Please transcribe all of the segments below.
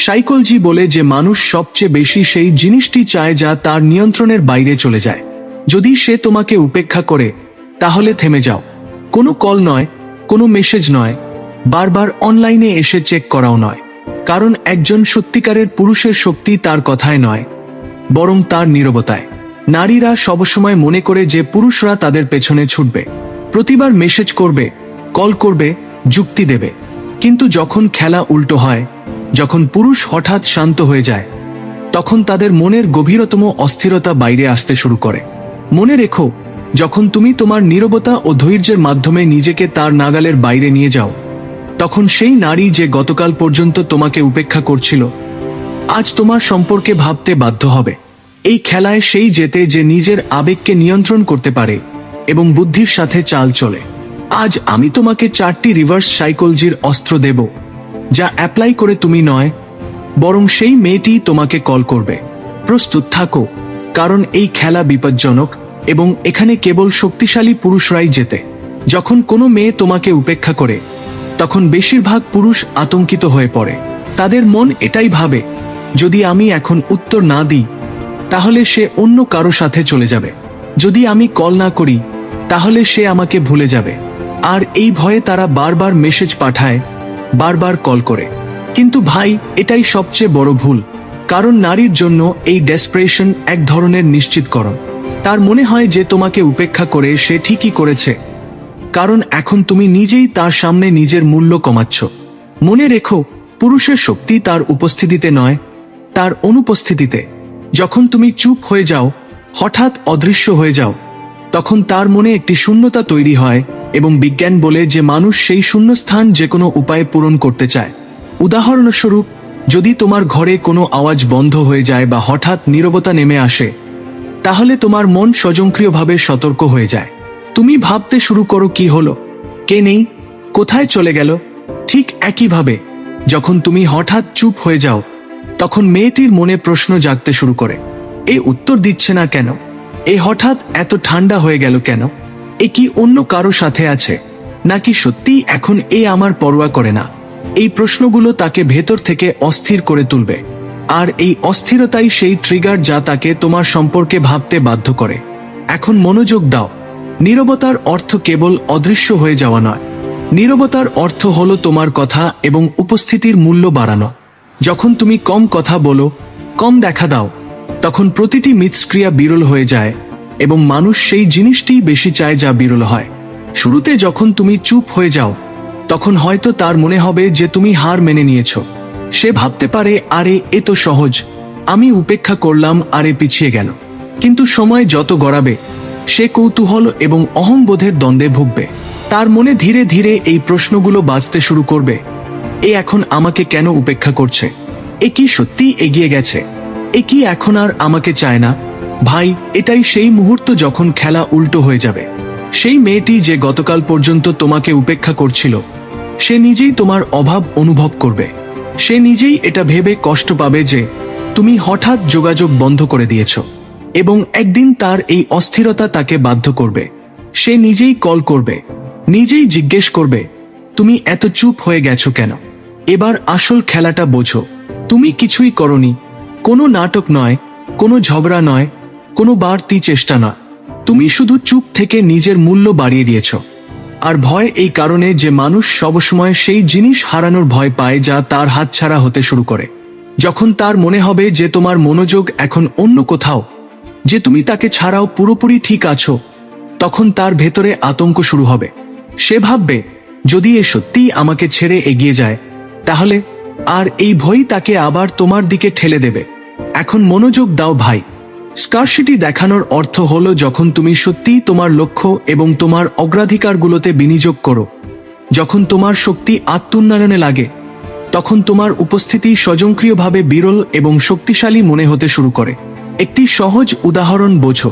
Psychology বলে যে মানুষ সবচেয়ে বেশি সেই জিনিসটি চায় যা তার নিয়ন্ত্রণের বাইরে চলে যায়। যদি সে তোমাকে উপেক্ষা করে, তাহলে থেমে যাও। কোনো কল নয়, কোনো মেসেজ নয়, বারবার অনলাইনে এসে চেক করাও নয়। কারণ একজন সত্যিকারের পুরুষের শক্তি তার কথায় নয়, বরং তার নীরবতায়। নারীরা সবসময় মনে করে যে পুরুষরা তাদের পেছনে ছুটবে। প্রতিবার মেসেজ করবে, কল করবে, যুক্তি দেবে। কিন্তু যখন খেলা উল্টো হয় যখন পুরুষ হঠাৎ শান্ত হয়ে যায়, তখন তাদের মনের গভীরতম অস্থিরতা বাইরে আসতে শুরু করে। মনে রেখো, যখন তুমি তোমার নীরবতা ও ধৈর্যের মাধ্যমে নিজেকে তার নাগালের বাইরে নিয়ে যাও, তখন সেই নারী যে গতকাল পর্যন্ত তোমাকে উপেক্ষা করছিল, আজ তোমার সম্পর্কে ভাবতে বাধ্য হবে। এই খেলায় সেই জেতে যে নিজের আবেগকে নিয়ন্ত্রণ করতে পারে এবং বুদ্ধির সাথে চাল চলে। আজ আমি তোমাকে চারটি রিভার্স সাইকোলজির অস্ত্র দেব। যা অ্যাপ্লাই করে তুমি নয়, বরং সেই মেয়েটি তোমাকে কল করবে। প্রস্তুত থাকো, কারণ এই খেলা বিপজ্জনক এবং এখানে কেবল শক্তিশালী পুরুষরাই জেতে। যখন কোনো মেয়ে তোমাকে উপেক্ষা করে, তখন বেশিরভাগ পুরুষ আতঙ্কিত হয়ে পড়ে। তাদের মন এটাই ভাবে, যদি আমি এখন উত্তর না দিই, তাহলে সে অন্য কারও সাথে চলে যাবে। যদি আমি কল না করি, তাহলে সে আমাকে ভুলে যাবে। আর এই ভয়ে তারা বারবার মেসেজ পাঠায় বারবার কল করে। কিন্তু ভাই, এটাই সবচেয়ে বড় ভুল। কারণ নারীর জন্য এই ডেসপ্রেশন এক ধরনের নিশ্চিতকরণ। তার মনে হয় যে তোমাকে উপেক্ষা করে সে ঠিকই করেছে। কারণ এখন তুমি নিজেই তার সামনে নিজের মূল্য কমাচ্ছ। মনে রেখো, পুরুষের শক্তি তার উপস্থিতিতে নয়, তার অনুপস্থিতিতে। যখন তুমি চুপ হয়ে যাও, হঠাৎ অদৃশ্য হয়ে যাও, তখন তার মনে একটি শূন্যতা তৈরি হয় এবং বিজ্ঞান বলে যে মানুষ সেই শূন্যস্থান যে কোনো উপায়ে পূরণ করতে চায়। উদাহরণস্বরূপ, যদি তোমার ঘরে কোনো আওয়াজ বন্ধ হয়ে যায় বা হঠাৎ নীরবতা নেমে আসে, তাহলে তোমার মন স্বয়ংক্রিয়ভাবে সতর্ক হয়ে যায়। তুমি ভাবতে শুরু করো কি হলো, কে নেই, কোথায় চলে গেল, ঠিক একইভাবে, যখন তুমি হঠাৎ চুপ হয়ে যাও, তখন মেয়েটির মনে প্রশ্ন জাগতে শুরু করে, এ উত্তর দিচ্ছে না কেন? এ হঠাৎ এত ঠান্ডা হয়ে গেল কেন? এ কি অন্য কারও সাথে আছে? নাকি সত্যি এখন এ আমার পরোয়া করে না? এই প্রশ্নগুলো তাকে ভেতর থেকে অস্থির করে তুলবে। আর এই অস্থিরতাই সেই ট্রিগার যা তাকে তোমার সম্পর্কে ভাবতে বাধ্য করে। এখন মনোযোগ দাও। নীরবতার অর্থ কেবল অদৃশ্য হয়ে যাওয়া নয়। নীরবতার অর্থ হলো তোমার কথা এবং উপস্থিতির মূল্য বাড়ানো। যখন তুমি কম কথা বলো, কম দেখা দাও, তখন প্রতিটি মিথস্ক্রিয়া বিরল হয়ে যায়। এবং মানুষ সেই জিনিসটিই বেশি চায় যা বিরল হয়। শুরুতে যখন তুমি চুপ হয়ে যাও, তখন হয়তো তার মনে হবে যে তুমি হার মেনে নিয়েছ। সে ভাবতে পারে, আরে, এ তো সহজ। আমি উপেক্ষা করলাম, আরে, পিছিয়ে গেল। কিন্তু সময় যত গড়াবে, সে কৌতূহল এবং অহংবোধের দ্বন্দ্বে ভুগবে। তার মনে ধীরে ধীরে এই প্রশ্নগুলো বাঁচতে শুরু করবে, এ এখন আমাকে কেন উপেক্ষা করছে? এ কি সত্যি এগিয়ে গেছে? এ কি এখন আর আমাকে চায় না? ভাই, এটাই সেই মুহূর্ত যখন খেলা উল্টো হয়ে যাবে। সেই মেয়েটি যে গতকাল পর্যন্ত তোমাকে উপেক্ষা করছিল, সে নিজেই তোমার অভাব অনুভব করবে। সে নিজেই এটা ভেবে কষ্ট পাবে যে তুমি হঠাৎ যোগাযোগ বন্ধ করে দিয়েছ এবং একদিন তার এই অস্থিরতা তাকে বাধ্য করবে। সে নিজেই কল করবে, নিজেই জিজ্ঞেস করবে, তুমি এত চুপ হয়ে গেছো কেন? এবার আসল খেলাটা বোঝো। তুমি কিছুই করনি। কোনো নাটক নয়, কোনো ঝগড়া নয় কোনো বাড়তি চেষ্টা না। তুমি শুধু চুপ থেকে নিজের মূল্য বাড়িয়ে দিয়েছ। আর ভয় এই কারণে যে মানুষ সবসময় সেই জিনিস হারানোর ভয় পায় যা তার হাতছাড়া হতে শুরু করে। যখন তার মনে হবে যে তোমার মনোযোগ এখন অন্য কোথাও, যে তুমি তাকে ছাড়াও পুরোপুরি ঠিক আছো, তখন তার ভেতরে আতঙ্ক শুরু হবে। সে ভাববে, যদি এ সত্যিই আমাকে ছেড়ে এগিয়ে যায়, তাহলে আর এই ভয় তাকে আবার তোমার দিকে ঠেলে দেবে। এখন মনোযোগ দাও ভাই। স্কারসিটি দেখানোর অর্থ হল যখন তুমি সত্যিই তোমার লক্ষ্য এবং তোমার অগ্রাধিকারগুলোতে বিনিয়োগ করো। যখন তোমার শক্তি আত্মোন্নয়নে লাগে, তখন তোমার উপস্থিতি স্বয়ংক্রিয়ভাবে বিরল এবং শক্তিশালী মনে হতে শুরু করে। একটি সহজ উদাহরণ বোঝো,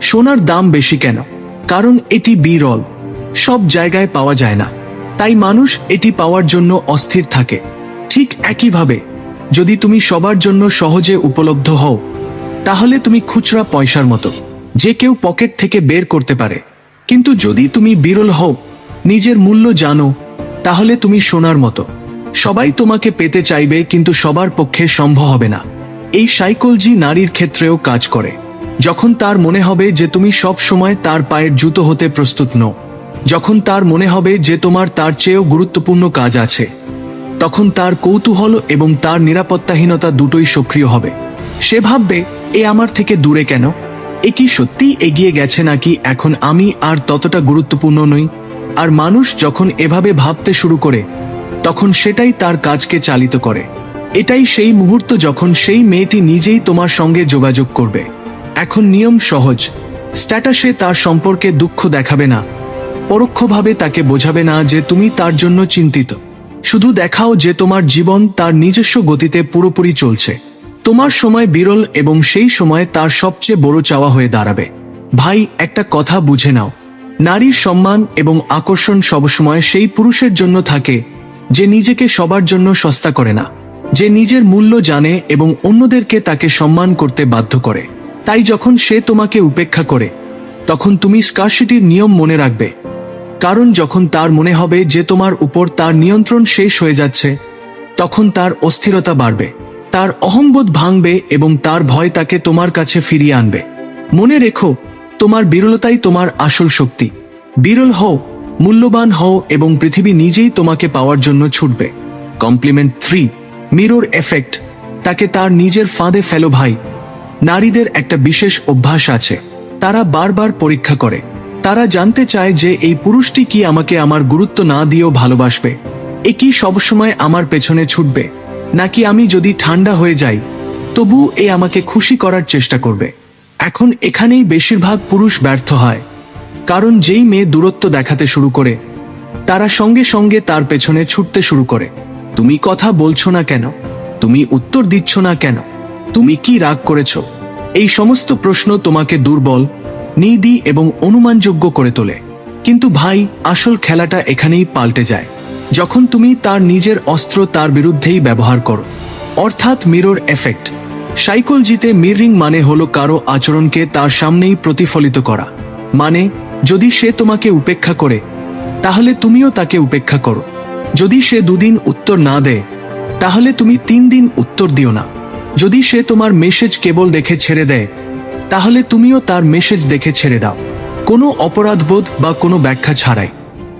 সোনার দাম বেশি কেন? কারণ এটি বিরল, সব জায়গায় পাওয়া যায় না। তাই মানুষ এটি পাওয়ার জন্য অস্থির থাকে। ঠিক একইভাবে, যদি তুমি সবার জন্য সহজে উপলব্ধ হও তাহলে তুমি খুচরা পয়সার মতো, যে কেউ পকেট থেকে বের করতে পারে। কিন্তু যদি তুমি বিরল হও, নিজের মূল্য জানো, তাহলে তুমি সোনার মতো। সবাই তোমাকে পেতে চাইবে, কিন্তু সবার পক্ষে সম্ভব হবে না। এই সাইকোলজি নারীর ক্ষেত্রেও কাজ করে। যখন তার মনে হবে যে তুমি সব সময় তার পায়ের জুতো হতে প্রস্তুত নও, যখন তার মনে হবে যে তোমার তার চেয়েও গুরুত্বপূর্ণ কাজ আছে, তখন তার কৌতূহল এবং তার নিরাপত্তাহীনতা দুটোই সক্রিয় হবে। সে ভাববে এ আমার থেকে দূরে কেন? এ কি সত্যি এগিয়ে গেছে নাকি এখন আমি আর ততটা গুরুত্বপূর্ণ নই? আর মানুষ যখন এভাবে ভাবতে শুরু করে, তখন সেটাই তার কাজকে চালিত করে। এটাই সেই মুহূর্ত যখন সেই মেয়েটি নিজেই তোমার সঙ্গে যোগাযোগ করবে। এখন নিয়ম সহজ। স্ট্যাটাসে তার সম্পর্কে দুঃখ দেখাবে না। পরোক্ষভাবে তাকে বোঝাবে না যে তুমি তার জন্য চিন্তিত। শুধু দেখাও যে তোমার জীবন তার নিজস্ব গতিতে পুরোপুরি চলছে। তোমার সময় বিরল এবং সেই সময় তার সবচেয়ে বড় চাওয়া হয়ে দাঁড়াবে। ভাই, একটা কথা বুঝে নাও। নারীর সম্মান এবং আকর্ষণ সবসময় সেই পুরুষের জন্য থাকে, যে নিজেকে সবার জন্য সস্তা করে না, যে নিজের মূল্য জানে এবং অন্যদেরকে তাকে সম্মান করতে বাধ্য করে। তাই যখন সে তোমাকে উপেক্ষা করে, তখন তুমি স্কারসিটির নিয়ম মনে রাখবে। কারণ যখন তার মনে হবে যে তোমার উপর তার নিয়ন্ত্রণ শেষ হয়ে যাচ্ছে, তখন তার অস্থিরতা বাড়বে। তার অহংবোধ ভাঙবে এবং তার ভয় তাকে তোমার কাছে ফিরিয়ে আনবে। মনে রেখো, তোমার বিরলতাই তোমার আসল শক্তি। বিরল হও, মূল্যবান হও এবং পৃথিবী নিজেই তোমাকে পাওয়ার জন্য ছুটবে। কমপ্লিমেন্ট থ্রি, মিরর এফেক্ট, তাকে তার নিজের ফাঁদে ফেলো ভাই। নারীদের একটা বিশেষ অভ্যাস আছে। তারা বারবার পরীক্ষা করে। তারা জানতে চায় যে এই পুরুষটি কি আমাকে আমার গুরুত্ব না দিয়েও ভালোবাসবে। এ কি সবসময় আমার পেছনে ছুটবে? নাকি আমি যদি ঠান্ডা হয়ে যাই, তবু এ আমাকে খুশি করার চেষ্টা করবে। এখন এখানেই বেশিরভাগ পুরুষ ব্যর্থ হয়। কারণ যেই মেয়ে দূরত্ব দেখাতে শুরু করে, তারা সঙ্গে সঙ্গে তার পেছনে ছুটতে শুরু করে। তুমি কথা বলছো না কেন? তুমি উত্তর দিচ্ছ না কেন? তুমি কি রাগ করেছ? এই সমস্ত প্রশ্ন তোমাকে দুর্বল, নিদি এবং অনুমানযোগ্য করে তোলে। কিন্তু ভাই, আসল খেলাটা এখানেই পাল্টে যায়। যখন তুমি তার নিজের অস্ত্র তার বিরুদ্ধেই ব্যবহার করো। অর্থাৎ মিরর এফেক্ট সাইকোলজিতে মিররিং মানে হলো কারও আচরণকে তার সামনেই প্রতিফলিত করা। মানে যদি সে তোমাকে উপেক্ষা করে, তাহলে তুমিও তাকে উপেক্ষা করো। যদি সে দুদিন উত্তর না দেয়, তাহলে তুমি তিন দিন উত্তর দিও না। যদি সে তোমার মেসেজ কেবল দেখে ছেড়ে দেয়, তাহলে তুমিও তার মেসেজ দেখে ছেড়ে দাও। কোনো অপরাধবোধ বা কোনো ব্যাখ্যা ছাড়াই।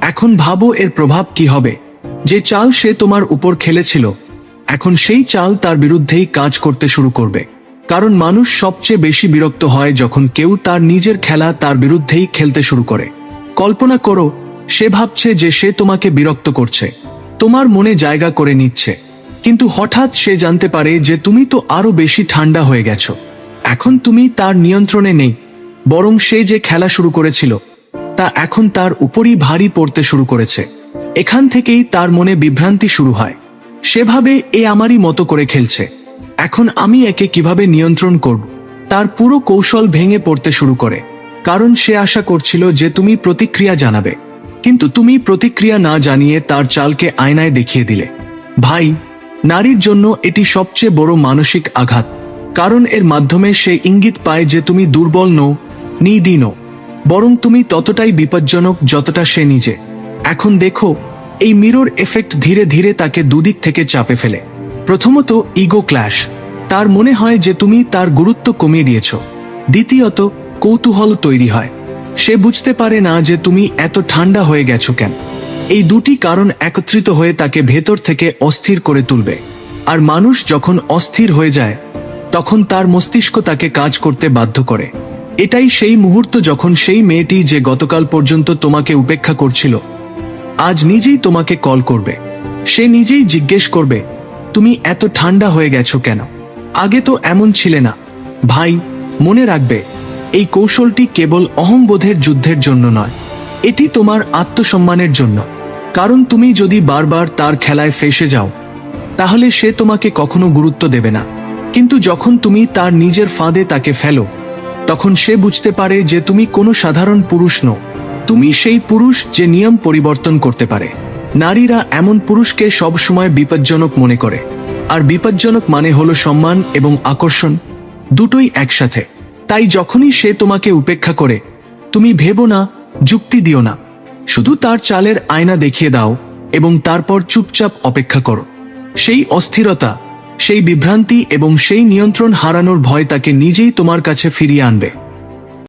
এখন ভাবো এর প্রভাব কি হবে। যে চাল সে তোমার উপর খেলেছিল, এখন সেই চাল তার বিরুদ্ধেই কাজ করতে শুরু করবে। কারণ মানুষ সবচেয়ে বেশি বিরক্ত হয় যখন কেউ তার নিজের খেলা তার বিরুদ্ধেই খেলতে শুরু করে। কল্পনা করো, সে ভাবছে যে সে তোমাকে বিরক্ত করছে। তোমার মনে জায়গা করে নিচ্ছে। কিন্তু হঠাৎ সে জানতে পারে যে তুমি তো আরও বেশি ঠান্ডা হয়ে গেছো। এখন তুমি তার নিয়ন্ত্রণে নেই, বরং সে যে খেলা শুরু করেছিল তা এখন তার উপরই ভারী পড়তে শুরু করেছে। এখান থেকেই তার মনে বিভ্রান্তি শুরু হয়। সেভাবে এ আমারই মতো করে খেলছে। এখন আমি একে কীভাবে নিয়ন্ত্রণ করব? তার পুরো কৌশল ভেঙে পড়তে শুরু করে। কারণ সে আশা করছিল যে তুমি প্রতিক্রিয়া জানাবে। কিন্তু তুমি প্রতিক্রিয়া না জানিয়ে তার চালকে আয়নায় দেখিয়ে দিলে। ভাই, নারীর জন্য এটি সবচেয়ে বড় মানসিক আঘাত। কারণ এর মাধ্যমে সে ইঙ্গিত পায় যে তুমি দুর্বল নও নিদিনও বরং তুমি ততটাই বিপজ্জনক যতটা সে নিজে। এখন দেখো, এই মিরর এফেক্ট ধীরে ধীরে তাকে দুদিক থেকে চাপে ফেলে। প্রথমত ইগো ক্ল্যাশ তার মনে হয় যে তুমি তার গুরুত্ব কমিয়ে দিয়েছ। দ্বিতীয়ত, কৌতূহল তৈরি হয়। সে বুঝতে পারে না যে তুমি এত ঠান্ডা হয়ে গেছো কেন। এই দুটি কারণ একত্রিত হয়ে তাকে ভেতর থেকে অস্থির করে তুলবে। আর মানুষ যখন অস্থির হয়ে যায়, তখন তার মস্তিষ্ক তাকে কাজ করতে বাধ্য করে। এটাই সেই মুহূর্ত যখন সেই মেয়েটি যে গতকাল পর্যন্ত তোমাকে উপেক্ষা করছিল, আজ নিজেই তোমাকে কল করবে। সে নিজেই জিজ্ঞেস করবে, তুমি এত ঠান্ডা হয়ে গেছো কেন? আগে তো এমন ছিলে না। ভাই, মনে রাখবে, এই কৌশলটি কেবল অহংবোধের যুদ্ধের জন্য নয়, এটি তোমার আত্মসম্মানের জন্য। কারণ তুমি যদি বারবার তার খেলায় ফেসে যাও, তাহলে সে তোমাকে কখনো গুরুত্ব দেবে না। কিন্তু যখন তুমি তার নিজের ফাঁদে তাকে ফেলো তখন সে বুঝতে পারে যে তুমি কোনো সাধারণ পুরুষ নও। তুমি সেই পুরুষ যে নিয়ম পরিবর্তন করতে পারে। নারীরা এমন পুরুষকে সবসময় বিপজ্জনক মনে করে। আর বিপজ্জনক মানে হলো সম্মান এবং আকর্ষণ, দুটোই একসাথে। তাই যখনই সে তোমাকে উপেক্ষা করে, তুমি ভেবো না, যুক্তি দিও না। শুধু তার চালের আয়না দেখিয়ে দাও এবং তারপর চুপচাপ অপেক্ষা করো। সেই অস্থিরতা সেই বিভ্রান্তি এবং সেই নিয়ন্ত্রণ হারানোর ভয় তাকে নিজেই তোমার কাছে ফিরিয়ে আনবে।